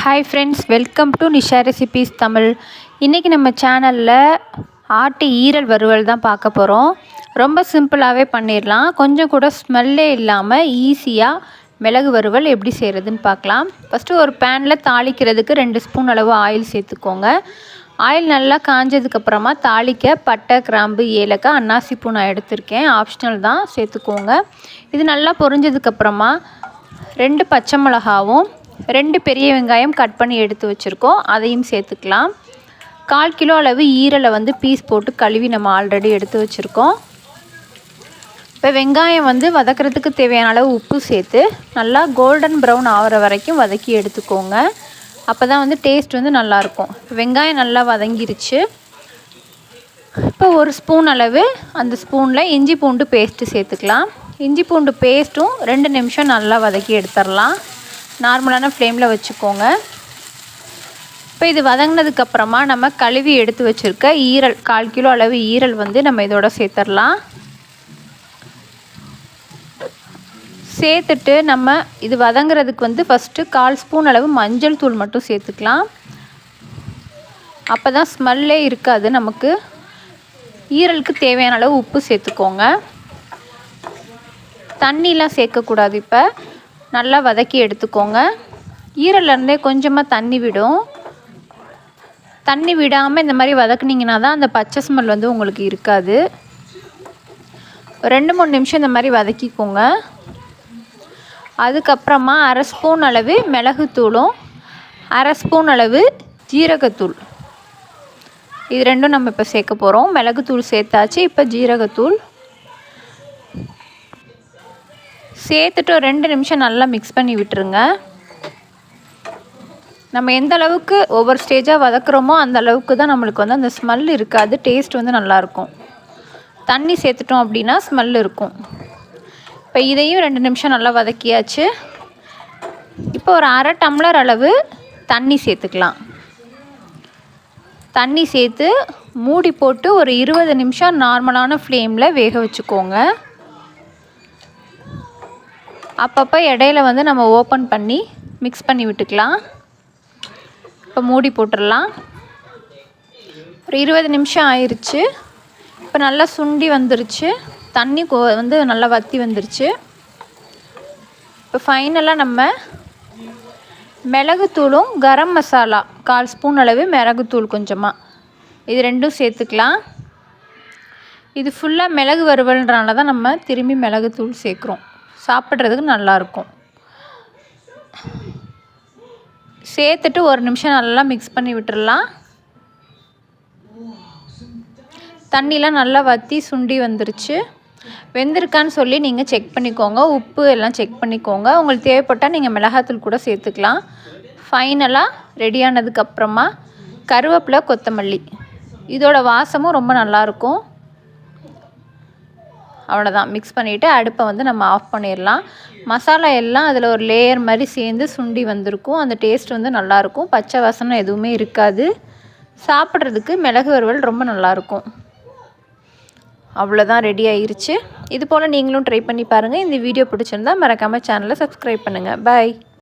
Hi friends welcome to Nisha recipes Tamil இன்றைக்கி நம்ம சேனலில் ஆட்டு ஈரல் வறுவல் தான் பார்க்க போகிறோம் ரொம்ப சிம்பிளாகவே பண்ணிடலாம். கொஞ்சம் கூட ஸ்மெல்லே இல்லாமல் ஈஸியாக மிளகு வறுவல் எப்படி செய்கிறதுன்னு பார்க்கலாம். ஃபஸ்ட்டு ஒரு பேனில் தாளிக்கிறதுக்கு ரெண்டு ஸ்பூன் அளவு ஆயில் சேர்த்துக்கோங்க. ஆயில் நல்லா காஞ்சதுக்கப்புறமா தாளிக்க பட்டை கிராம்பு ஏலக்காய் அன்னாசி பூ நான் எடுத்திருக்கேன். ஆப்ஷனல் தான் சேர்த்துக்கோங்க. இது நல்லா பொரிஞ்சதுக்கப்புறமா ரெண்டு பச்சை மிளகாவும் ரெண்டு பெரிய வெங்காயம் கட் பண்ணி எடுத்து வச்சுருக்கோம். அதையும் சேர்த்துக்கலாம். கால் கிலோ அளவு ஈரலை வந்து பீஸ் போட்டு கழுவி நம்ம ஆல்ரெடி எடுத்து வச்சுருக்கோம். இப்போ வெங்காயம் வந்து வதக்கிறதுக்கு தேவையான அளவு உப்பு சேர்த்து நல்லா கோல்டன் ப்ரௌன் ஆகிற வரைக்கும் வதக்கி எடுத்துக்கோங்க. அப்போ தான் வந்து டேஸ்ட் வந்து நல்லாயிருக்கும். வெங்காயம் நல்லா வதங்கிருச்சு. இப்போ ஒரு ஸ்பூன் அளவு அந்த ஸ்பூனில் இஞ்சி பூண்டு பேஸ்ட்டு சேர்த்துக்கலாம். இஞ்சி பூண்டு பேஸ்ட்டும் ரெண்டு நிமிஷம் நல்லா வதக்கி எடுத்துடலாம். நார்மலான ஃப்ளேமில் வச்சுக்கோங்க. இப்போ இது வதங்கினதுக்கப்புறமா நம்ம கழுவி எடுத்து வச்சுருக்க ஈரல் கால் கிலோ அளவு ஈரல் வந்து நம்ம இதோட சேர்த்துடலாம் சேர்த்துட்டு நம்ம இது வதங்குறதுக்கு வந்து ஃபஸ்ட்டு கால் ஸ்பூன் அளவு மஞ்சள் தூள் மட்டும் சேர்த்துக்கலாம். அப்போ தான் ஸ்மெல்லே இருக்காது நமக்கு. ஈரலுக்கு தேவையான அளவு உப்பு சேர்த்துக்கோங்க. தண்ணிலாம் சேர்க்கக்கூடாது இப்போ. நல்லா வதக்கி எடுத்துக்கோங்க. ஈரல்லேருந்தே கொஞ்சமாக தண்ணி விடும். தண்ணி விடாமல் இந்த மாதிரி வதக்குனிங்கன்னா தான் அந்த பச்சை ஸ்மெல் வந்து உங்களுக்கு இருக்காது. ரெண்டு மூணு நிமிஷம் இந்த மாதிரி வதக்கிக்கோங்க. அதுக்கப்புறமா அரை ஸ்பூன் அளவு மிளகுத்தூளும் அரை ஸ்பூன் அளவு ஜீரகத்தூள். இது ரெண்டும் நம்ம இப்போ சேர்க்க போகிறோம் மிளகுத்தூள் சேர்த்தாச்சு. இப்போ ஜீரகத்தூள் சேர்த்துட்டு ரெண்டு நிமிஷம் நல்லா மிக்ஸ் பண்ணி விட்டுருங்க. நம்ம எந்த அளவுக்கு ஒவ்வொரு ஸ்டேஜாக வதக்குறோமோ அந்த அளவுக்கு தான் நம்மளுக்கு வந்து அந்த ஸ்மெல் இருக்காது. டேஸ்ட் வந்து நல்லாயிருக்கும் தண்ணி சேர்த்துட்டோம் அப்படின்னா ஸ்மெல் இருக்கும். இப்போ இதையும் ரெண்டு நிமிஷம் நல்லா வதக்கியாச்சு. இப்போ ஒரு அரை டம்ளர் அளவு தண்ணி சேர்த்துக்கலாம். தண்ணி சேர்த்து மூடி போட்டு ஒரு இருபது நிமிஷம் நார்மலான ஃப்ளேமில் வேக வச்சுக்கோங்க. அப்பப்போ இடையில வந்து நம்ம ஓப்பன் பண்ணி மிக்ஸ் பண்ணி விட்டுக்கலாம். இப்போ மூடி போட்டுடலாம். ஒரு இருபது நிமிஷம் ஆயிடுச்சு இப்போ நல்லா சுண்டி வந்துருச்சு. தண்ணி கோ வந்து நல்லா வற்றி வந்துருச்சு. இப்போ ஃபைனலாக நம்ம மிளகுத்தூளும் கரம் மசாலா கால் ஸ்பூன் அளவு மிளகுத்தூள் கொஞ்சமாக இது ரெண்டும் சேர்த்துக்கலாம். இது ஃபுல்லாக மிளகு வறுவல்ன்றனால தான் நம்ம திரும்பி மிளகுத்தூள் சேர்க்குறோம். சாப்பிட்றதுக்கு நல்லாயிருக்கும். சேர்த்துட்டு ஒரு நிமிஷம் நல்லா மிக்ஸ் பண்ணி விட்டுடலாம் தண்ணிலாம் நல்லா வற்றி சுண்டி வந்துருச்சு. வெந்திருக்கான்னு சொல்லி நீங்கள் செக் பண்ணிக்கோங்க. உப்பு எல்லாம் செக் பண்ணிக்கோங்க. உங்களுக்கு தேவைப்பட்டால் நீங்கள் மிளகாத்தூள் கூட சேர்த்துக்கலாம். ஃபைனலாக ரெடியானதுக்கப்புறமா கருவேப்பிலை கொத்தமல்லி. இதோட வாசமும் ரொம்ப நல்லாயிருக்கும். அவ்வளோதான் மிக்ஸ் பண்ணிவிட்டு அடுப்பை வந்து நம்ம ஆஃப் பண்ணிடலாம் மசாலா எல்லாம் அதில் ஒரு லேயர் மாதிரி சேர்ந்து சுண்டி வந்திருக்கும். அந்த டேஸ்ட் வந்து நல்லாயிருக்கும் பச்சை வாசனை எதுவுமே இருக்காது. சாப்பிட்றதுக்கு மிளகு வறுவல் ரொம்ப நல்லாயிருக்கும் அவ்வளோதான் ரெடி ஆயிருச்சு. இது போல் நீங்களும் ட்ரை பண்ணி பாருங்கள் இந்த வீடியோ பிடிச்சிருந்தா மறக்காமல் சேனலை சப்ஸ்கிரைப் பண்ணுங்கள் பாய்